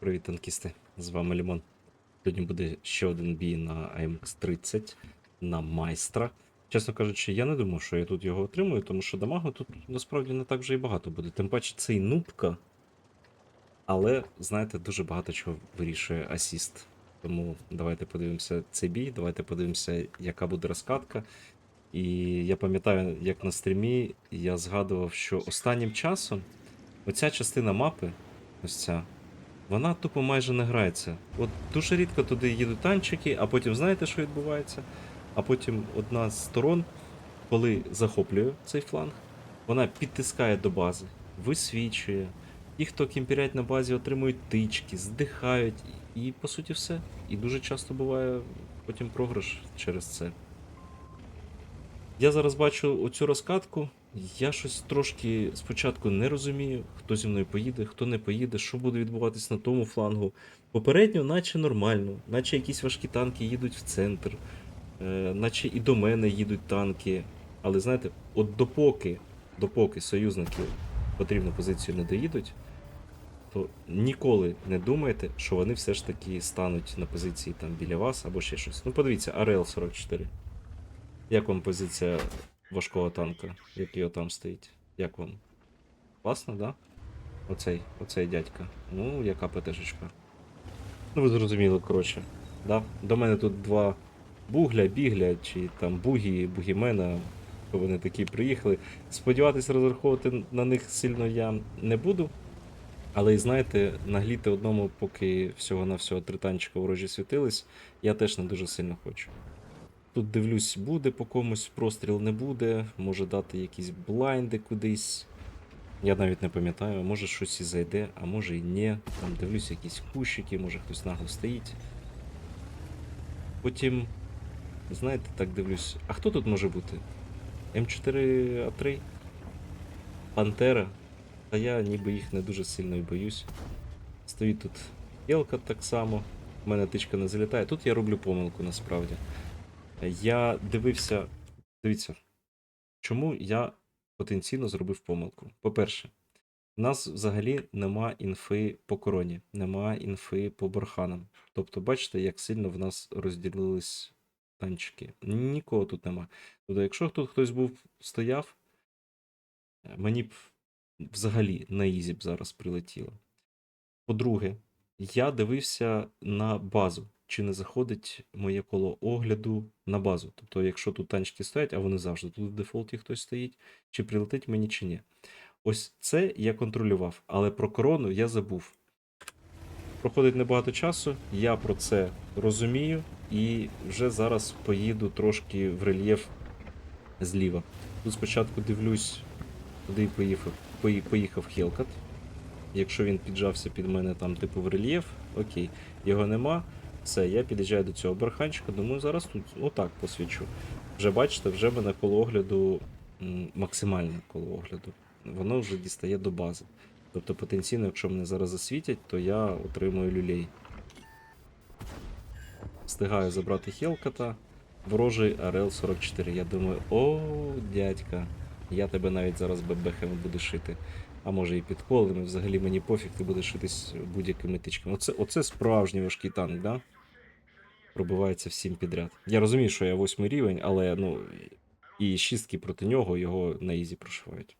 Привіт, танкісти! З вами Лімон. Сьогодні буде ще один бій на AMX-30 на майстра. Чесно кажучи, я не думав, що я тут його отримую, тому що дамагу тут насправді не так вже і багато буде. Тим паче це і нубка. Але, знаєте, дуже багато чого вирішує асіст. Тому давайте подивимося цей бій, давайте подивимося, яка буде розкатка. І я пам'ятаю, як на стрімі я згадував, що останнім часом оця частина мапи, ось ця, вона тупо майже не грається. От дуже рідко туди їдуть танчики, а потім знаєте, що відбувається? А потім одна з сторон, коли захоплює цей фланг, вона підтискає до бази, висвічує. Ті, хто кімпірять на базі, отримують тички, здихають, і по суті все. І дуже часто буває потім програш через це. Я зараз бачу оцю розкатку. Я щось трошки спочатку не розумію, хто зі мною поїде, хто не поїде, що буде відбуватись на тому флангу. Попередньо, наче нормально, наче якісь важкі танки їдуть в центр, е, наче і до мене їдуть танки. Але знаєте, от допоки, допоки союзники потрібну позицію не доїдуть, то ніколи не думайте, що вони все ж таки стануть на позиції там біля вас або ще щось. Ну подивіться, АРЛ 44. Як вам позиція важкого танка, який там стоїть? Як вам? Класно, да? Оцей, оцей дядька. Ну, яка ПТшечка. Ну, ви зрозуміли, коротше. Да? До мене тут два бугля, бігля, чи там бугі, бугімена. Вони такі приїхали. Сподіватися розраховувати на них сильно я не буду. Але і знаєте, нагліти одному, поки всього-навсього три танчика ворожі світились, я теж не дуже сильно хочу. Тут дивлюсь, буде по комусь простріл не буде, може дати якісь блайнди кудись. Я навіть не пам'ятаю, може щось і зайде, а може і ні. Там дивлюсь якісь кущики, може хтось нагло стоїть. Потім, знаєте, так дивлюсь, а хто тут може бути? М4А3? Пантера? Та я ніби їх не дуже сильно і боюсь. Стоїть тут Елка так само. У мене тичка не залітає. Тут я роблю помилку насправді. Я дивився. Дивіться, чому я потенційно зробив помилку. По-перше, в нас взагалі нема інфи по короні, нема інфи по барханам. Тобто, бачите, як сильно в нас розділились танчики. Нікого тут нема. Тобто, якщо тут хтось був стояв, мені б взагалі на ізі б зараз прилетіло. По-друге, я дивився на базу, чи не заходить моє коло огляду на базу. Тобто, якщо тут танчики стоять, а вони завжди тут в дефолті хтось стоїть, чи прилетить мені, чи ні. Ось це я контролював, але про корону я забув. Проходить небагато часу, я про це розумію, і вже зараз поїду трошки в рельєф зліва. Тут спочатку дивлюсь, куди поїхав, поїхав Хелкат. Якщо він піджався під мене там, типу, в рельєф, окей, його нема. Все, я під'їжджаю до цього барханчика, думаю, зараз тут отак посвічу. Вже бачите, вже мене коло огляду максимальне коло огляду. Воно вже дістає до бази. Тобто потенційно, якщо мене зараз засвітять, то я отримую люлей. Встигаю забрати Хелката, ворожий РЛ-44. Я думаю, о, дядька, я тебе навіть зараз бебехами буду шити. А може і підколами, взагалі мені пофіг, ти будеш шитись будь-якими тичками. Оце, оце справжній важкий танк, да? Пробивається всім підряд. Я розумію, що я восьмий рівень, але ну. І шістки проти нього його на ізі прошивають.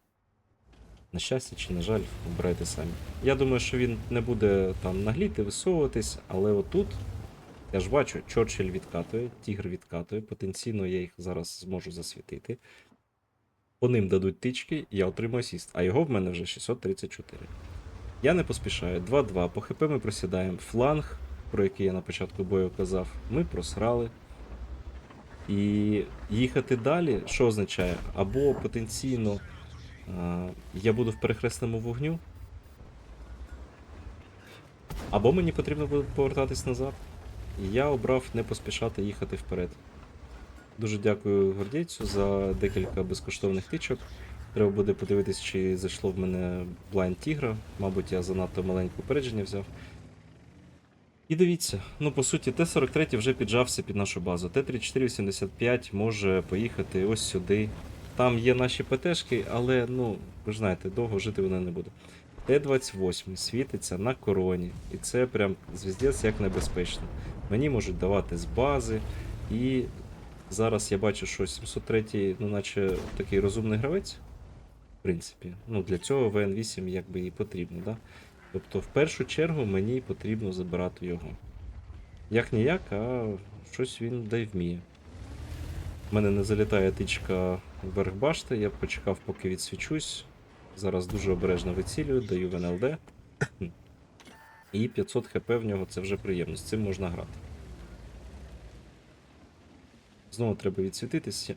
На щастя чи на жаль, обирайте самі. Я думаю, що він не буде там нагліти, висовуватись, але отут, я ж бачу, Чорчилль відкатує, Тігр відкатує, потенційно я їх зараз зможу засвітити. По ним дадуть тички, я отримаю асіст, а його в мене вже 634. Я не поспішаю. 2-2. По ХП ми просідаємо. Фланг, про який я на початку бою казав, ми просрали. І їхати далі, що означає? Або потенційно а, я буду в перехресному вогню, або мені потрібно буде повертатись назад. І я обрав не поспішати їхати вперед. Дуже дякую гвардійцю за декілька безкоштовних тичок. Треба буде подивитись, чи зайшло в мене блайнд тігра. Мабуть, я занадто маленьке упередження взяв. І дивіться, ну по суті, Т-43 вже піджався під нашу базу. Т-3485 може поїхати ось сюди. Там є наші ПТшки, але ну, ви ж знаєте, довго жити вона не буде. Т-28 світиться на короні. І це прям звіздець як небезпечно. Мені можуть давати з бази. І зараз я бачу, що 703 ну, наче такий розумний гравець. В принципі, ну для цього ВН8 якби і потрібно, да? Тобто, в першу чергу мені потрібно забирати його. Як ніяк, а щось він дай вміє. У мене не залітає тичка вверх башти, я почекав, поки відсвічусь. Зараз дуже обережно вицілюю, даю в НЛД. І 500 хп в нього це вже приємно, з цим можна грати. Знову треба відсвітитися.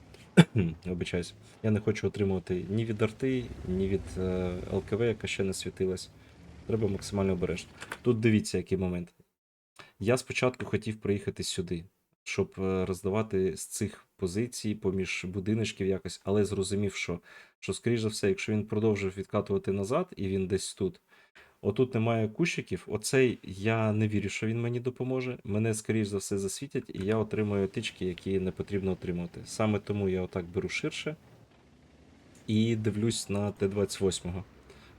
Обичаюсь. Я не хочу отримувати ні від арти, ні від е, ЛКВ, яка ще не світилась. Треба максимально обережно. Тут дивіться, який момент. Я спочатку хотів приїхати сюди, щоб е, роздавати з цих позицій поміж будиночків якось, але зрозумів, що, що скоріш за все, якщо він продовжив відкатувати назад і він десь тут, отут немає кущиків, оцей я не вірю, що він мені допоможе. Мене, скоріш за все, засвітять, і я отримаю тички, які не потрібно отримувати. Саме тому я отак беру ширше і дивлюсь на Т-28.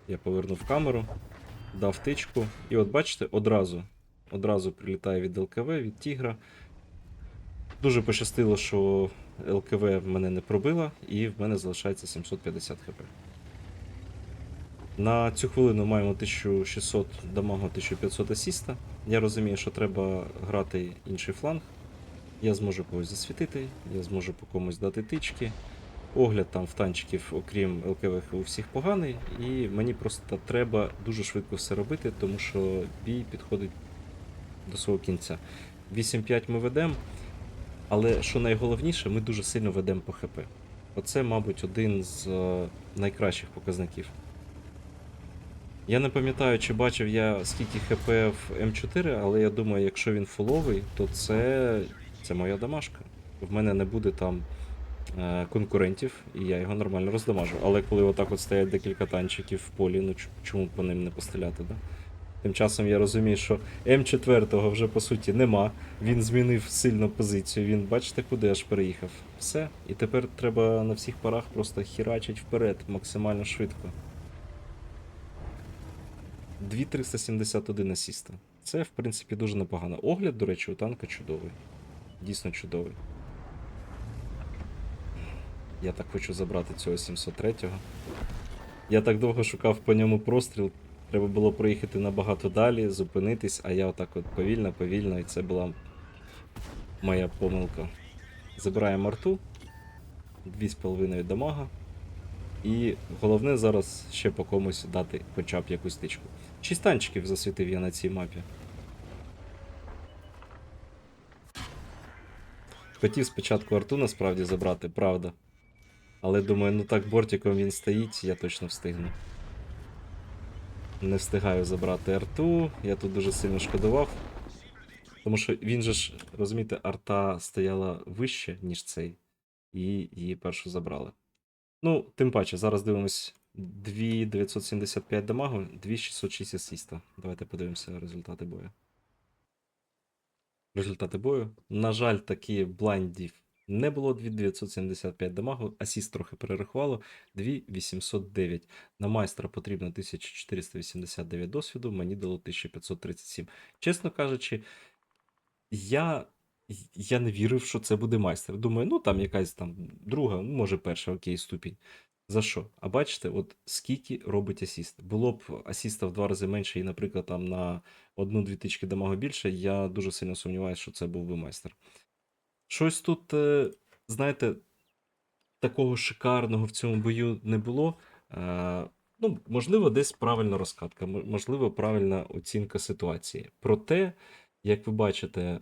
Я повернув камеру, дав тичку, і от бачите, одразу одразу прилітає від ЛКВ, від Тігра. Дуже пощастило, що ЛКВ мене не пробила, і в мене залишається 750 хп. На цю хвилину маємо 1600 дамагу, 1500 асіста. Я розумію, що треба грати інший фланг. Я зможу когось засвітити, я зможу по комусь дати тички. Огляд там в танчиків, окрім ЛКВ, у всіх поганий, і мені просто треба дуже швидко все робити, тому що бій підходить до свого кінця. 8-5 ми ведемо, але що найголовніше, ми дуже сильно ведемо по ХП. Оце, мабуть, один з е, найкращих показників. Я не пам'ятаю, чи бачив я скільки ХП в М4, але я думаю, якщо він фуловий, то це, це моя дамашка. В мене не буде там е, конкурентів, і я його нормально роздамажу. Але коли отак от стоять декілька танчиків в полі, ну чому по ним не постріляти, да? Тим часом я розумію, що М4 вже по суті нема. Він змінив сильно позицію. Він, бачите, куди аж переїхав. Все. І тепер треба на всіх парах просто хірачить вперед максимально швидко. 2371 асіста. Це, в принципі, дуже непогано. Огляд, до речі, у танка чудовий. Дійсно чудовий. Я так хочу забрати цього 703-го. Я так довго шукав по ньому простріл. Треба було проїхати набагато далі, зупинитись, а я отак от повільно, повільно, і це була моя помилка. Забираємо арту. 2,5 дамага. І головне зараз ще по комусь дати хоча б якусь тичку. Шість танчиків засвітив я на цій мапі. Хотів спочатку арту насправді забрати, правда. Але думаю, ну так бортиком він стоїть, я точно встигну. Не встигаю забрати арту, я тут дуже сильно шкодував. Тому що він же ж, розумієте, арта стояла вище, ніж цей, і її першу забрали. Ну, тим паче, зараз дивимось 2975 дамагу, 2606 асіста. Давайте подивимося результати бою. Результати бою. На жаль, такі блайндів не було 2975 дамагу, асіст трохи перерахувало 2809. На майстра потрібно 1489 досвіду, мені дало 1537. Чесно кажучи, я, я не вірив, що це буде майстер. Думаю, ну там якась там друга, ну, може перша окей ступінь. За що? А бачите, от скільки робить асіст. Було б асіста в два рази менше, і, наприклад, там на одну-дві тички дамагу більше, я дуже сильно сумніваюся, що це був би майстер. Щось тут, е, знаєте, такого шикарного в цьому бою не було. Е, Ну, можливо, десь правильна розкатка, можливо, правильна оцінка ситуації. Проте, як ви бачите,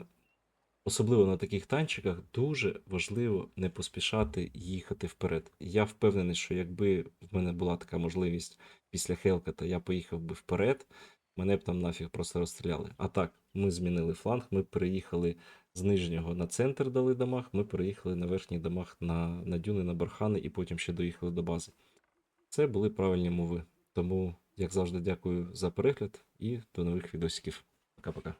особливо на таких танчиках, дуже важливо не поспішати їхати вперед. Я впевнений, що якби в мене була така можливість після Хелката, я поїхав би вперед, мене б там нафіг просто розстріляли. А так, ми змінили фланг, ми переїхали з нижнього на центр дали дамаг, ми переїхали на верхній дамаг на, на дюни, на бархани і потім ще доїхали до бази. Це були правильні мови. Тому, як завжди, дякую за перегляд і до нових відосиків. Пока-пока.